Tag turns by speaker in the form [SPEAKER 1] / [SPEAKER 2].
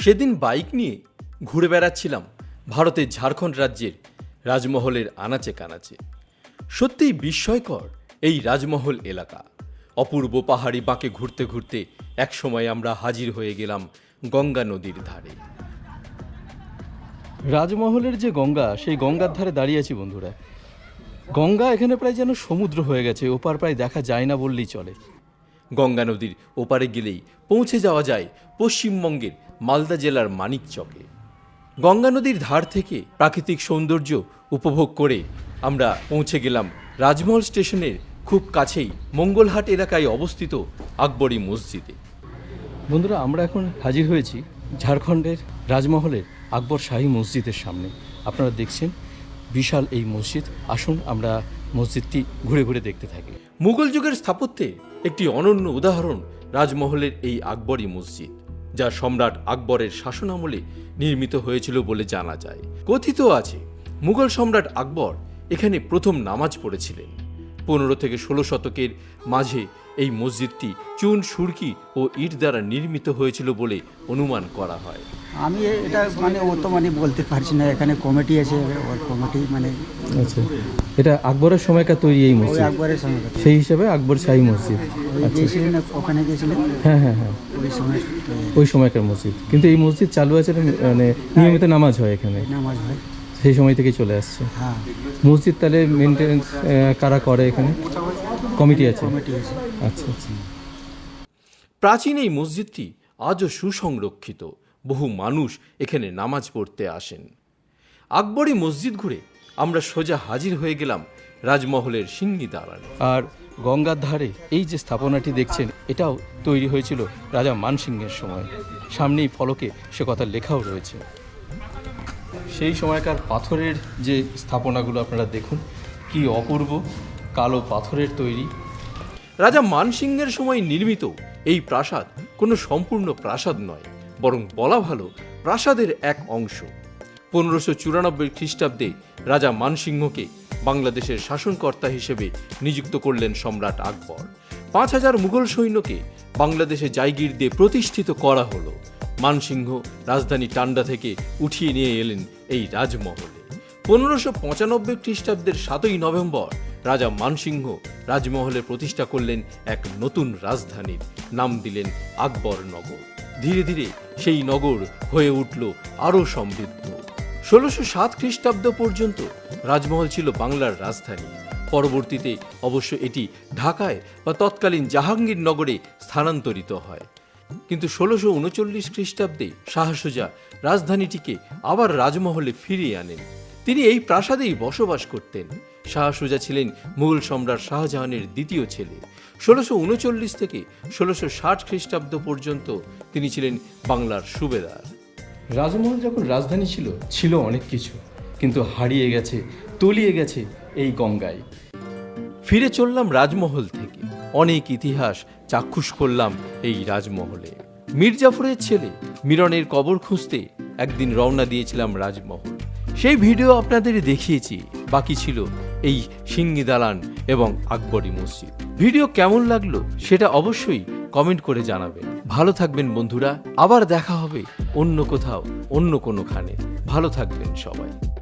[SPEAKER 1] সেদিন বাইক নিয়ে ঘুরে বেড়াচ্ছিলাম ভারতের ঝাড়খণ্ড রাজ্যের রাজমহলের আনাচে কানাচে। সত্যিই বিস্ময়কর এই রাজমহল এলাকা। অপূর্ব পাহাড়ি বাঁকে ঘুরতে ঘুরতে একসময় আমরা হাজির হয়ে গেলাম গঙ্গা নদীর ধারে। রাজমহলের যে গঙ্গা, সেই গঙ্গার ধারে দাঁড়িয়ে আছি বন্ধুরা। গঙ্গা এখানে প্রায় যেন সমুদ্র হয়ে গেছে, ওপার প্রায় দেখা যায় না বললেই চলে। গঙ্গা নদীর ওপারে গেলেই পৌঁছে যাওয়া যায় পশ্চিমবঙ্গের মালদা জেলার মানিকচকে গঙ্গা নদীর ধার থেকে প্রাকৃতিক সৌন্দর্য উপভোগ করে আমরা পৌঁছে গেলাম রাজমহল স্টেশনের খুব কাছেই মঙ্গলহাট এলাকায় অবস্থিত আকবরী মসজিদে। বন্ধুরা আমরা এখন হাজির হয়েছি ঝাড়খণ্ডের রাজমহলের আকবর শাহী মসজিদের সামনে। আপনারা দেখছেন বিশাল এই মসজিদ। আসুন আমরা মসজিদটি ঘুরে ঘুরে দেখতে থাকি। মুঘল যুগের স্থাপত্যে একটি অনন্য উদাহরণ রাজমহলের এই আকবরী মসজিদ। যা সম্রাট আকবরের শাসনামলে নির্মিত হয়েছিল বলে জানা যায়। কথিত আছে, মুঘল সম্রাট আকবর এখানে প্রথম নামাজ পড়েছিলেন। পনেরো থেকে ষোলো শতকের মাঝে এই মসজিদটি চুন সুরকি ও ইট দ্বারা নির্মিত হয়েছিল বলে অনুমান করা হয়।
[SPEAKER 2] আমি এটা মানে ও তো মানে বলতে পারছি না এখানে কমিটি আছে ওর কমিটি মানে
[SPEAKER 3] আচ্ছা এটা আকবরের সময়কার তৈরি এই মসজিদ?
[SPEAKER 2] আকবরের কথা।
[SPEAKER 3] সেই হিসাবে আকবর শাহী মসজিদ?
[SPEAKER 2] গিয়েছিলেন ওখানে গিয়েছিলেন?
[SPEAKER 3] হ্যাঁ হ্যাঁ হ্যাঁ।
[SPEAKER 2] ওই সময়
[SPEAKER 3] ওই সময়কার মসজিদ। কিন্তু এই মসজিদ চালু আছে মানে নিয়মিত নামাজ হয় এখানে?
[SPEAKER 2] নামাজ হয়।
[SPEAKER 3] সেই সময় থেকে চলে আসছে।
[SPEAKER 2] হ্যাঁ।
[SPEAKER 3] মসজিদ তাহলে মেনটেন্স কারা করে এখানে? কমিটি আছে?
[SPEAKER 2] কমিটি আছে।
[SPEAKER 3] আচ্ছা আচ্ছা।
[SPEAKER 1] প্রাচীন এই মসজিদটি আজও সুসংরক্ষিত। বহু মানুষ এখানে নামাজ পড়তে আসেন। আকবরী মসজিদ ঘুরে আমরা সোজা হাজির হয়ে গেলাম রাজমহলের সিঙ্গি দালানে। আর গঙ্গার ধারে এই যে স্থাপনাটি দেখছেন এটাও তৈরি হয়েছিল রাজা মানসিংহের সময়। সামনেই ফলকে সে কথা লেখাও রয়েছে। সেই সময়কার পাথরের যে স্থাপনাগুলো আপনারা দেখুন, কি অপূর্ব কালো পাথরের তৈরি। রাজা মানসিংহের সময় নির্মিত এই প্রাসাদ কোনো সম্পূর্ণ প্রাসাদ নয়, বরং বলা ভালো প্রাসাদের এক অংশ। পনেরোশো চুরানব্বই খ্রিস্টাব্দে রাজা মানসিংহকে বাংলাদেশের শাসনকর্তা হিসেবে নিযুক্ত করলেন সম্রাট আকবর। পাঁচ হাজার মুঘল সৈন্যকে বাংলাদেশে জায়গির দিয়ে প্রতিষ্ঠিত করা হলো। মানসিংহ রাজধানী টান্ডা থেকে উঠিয়ে নিয়ে এলেন এই রাজমহলে। পনেরোশো পঁচানব্বই খ্রিস্টাব্দের সাতই নভেম্বর রাজা মানসিংহ রাজমহলে প্রতিষ্ঠা করলেন এক নতুন রাজধানীর। নাম দিলেন আকবর নগর। ধীরে ধীরে সেই নগর হয়ে উঠল আরও সমৃদ্ধ। ষোলোশো সাত খ্রিস্টাব্দ পর্যন্ত রাজমহল ছিল বাংলার রাজধানী। পরবর্তীতে অবশ্য এটি ঢাকায় বা তৎকালীন জাহাঙ্গীরনগরে স্থানান্তরিত হয়। কিন্তু ষোলোশো উনচল্লিশ খ্রিস্টাব্দে শাহ সুজা রাজধানীটিকে আবার রাজমহলে ফিরিয়ে আনেন। তিনি এই প্রাসাদেই বসবাস করতেন। শাহ সুজা ছিলেন মুঘল সম্রাট শাহজাহানের দ্বিতীয় ছেলে। ষোলোশো উনচল্লিশ থেকে ষোলোশো ষাট খ্রিস্টাব্দ পর্যন্ত তিনি ছিলেন বাংলার সুবেদার। রাজমহল যখন রাজধানী ছিল ছিল অনেক কিছু, কিন্তু হারিয়ে গেছে, তলিয়ে গেছে এই গঙ্গায়। ফিরে চললাম রাজমহল থেকে। অনেক ইতিহাস চাক্ষুষ করলাম এই রাজমহলে। মির্জাফরের ছেলে মিরনের কবর খুঁজতে একদিন রওনা দিয়েছিলাম রাজমহল। সেই ভিডিও আপনাদের দেখিয়েছি, বাকি ছিল এই সিঙ্গি দালান এবং আকবরী মসজিদ। ভিডিও কেমন লাগল সেটা অবশ্যই কমেন্ট করে জানাবেন। ভালো থাকবেন বন্ধুরা, আবার দেখা হবে অন্য কোথাও, অন্য কোনোখানে। ভালো থাকবেন সবাই।